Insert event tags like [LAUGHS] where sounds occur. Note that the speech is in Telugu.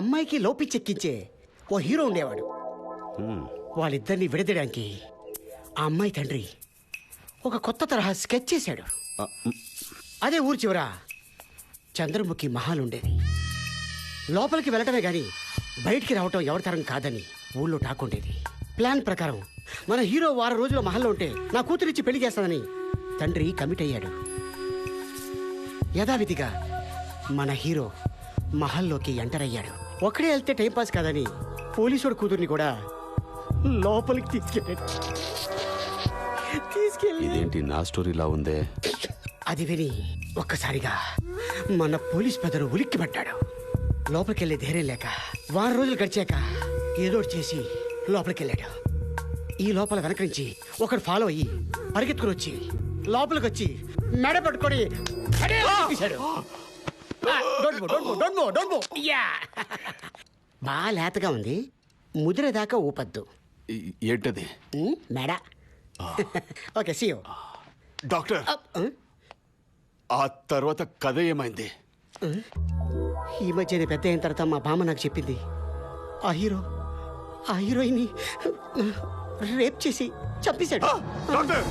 అమ్మాయికి లోపిచ్చెక్కించే ఓ హీరో ఉండేవాడు. వాళ్ళిద్దరిని విడదీయడానికి ఆ అమ్మాయి తండ్రి ఒక కొత్త తరహా స్కెచ్ చేశాడు. అదే ఊరు చివర చంద్రముఖి మహల్ ఉండేది. లోపలికి వెళ్ళటమే గాని బయటికి రావటం ఎవరి తరం కాదని ఊళ్ళో టాక్ ఉండేది. ప్లాన్ ప్రకారం మన హీరో వారం రోజుల మహల్లో ఉంటే నా కూతురిచ్చి పెళ్ళి చేస్తానని తండ్రి కమిట్ అయ్యాడు. యథావిధిగా మన హీరో మహల్లోకి ఎంటర్ అయ్యాడు. ఒక్కడే వెళ్తే టైంపాస్ కాదని పోలీసుడు కూతుర్ని కూడా లోపలికి తీసుకెళ్ళాడు. తీసుకెళ్ళి ఇదేంటి నా స్టోరీలా ఉందే? అది విని ఒక్కసారిగా మన పోలీస్ పెదరు ఉలిక్కి పడ్డాడు లోపలికెళ్ళే ధైర్యం లేక వారం రోజులు గడిచాక ఏదో ఒకటి చేసి లోపలికెళ్ళాడు. ఈ లోపల వెనక నుంచి ఒకడు ఫాలో అయ్యి పరిగెత్తుకుని వచ్చి లోపలికి వచ్చి మెడ పట్టుకొని అడే తీశాడు. Yeah. బాగా లేతగా ఉంది. ముదిరేదాకా ఊపద్దు. ఏంటది? మెడ. [LAUGHS] Okay see doctor. ఆ తర్వాత కథ ఏమైంది? ఈ మధ్యనే పెద్ద అయిన తర్వాత మా బామ్మ నాకు చెప్పింది. ఆ హీరో ఆ హీరోయిన్ని రేప్ చేసి చంపేశాడు. డాక్టర్.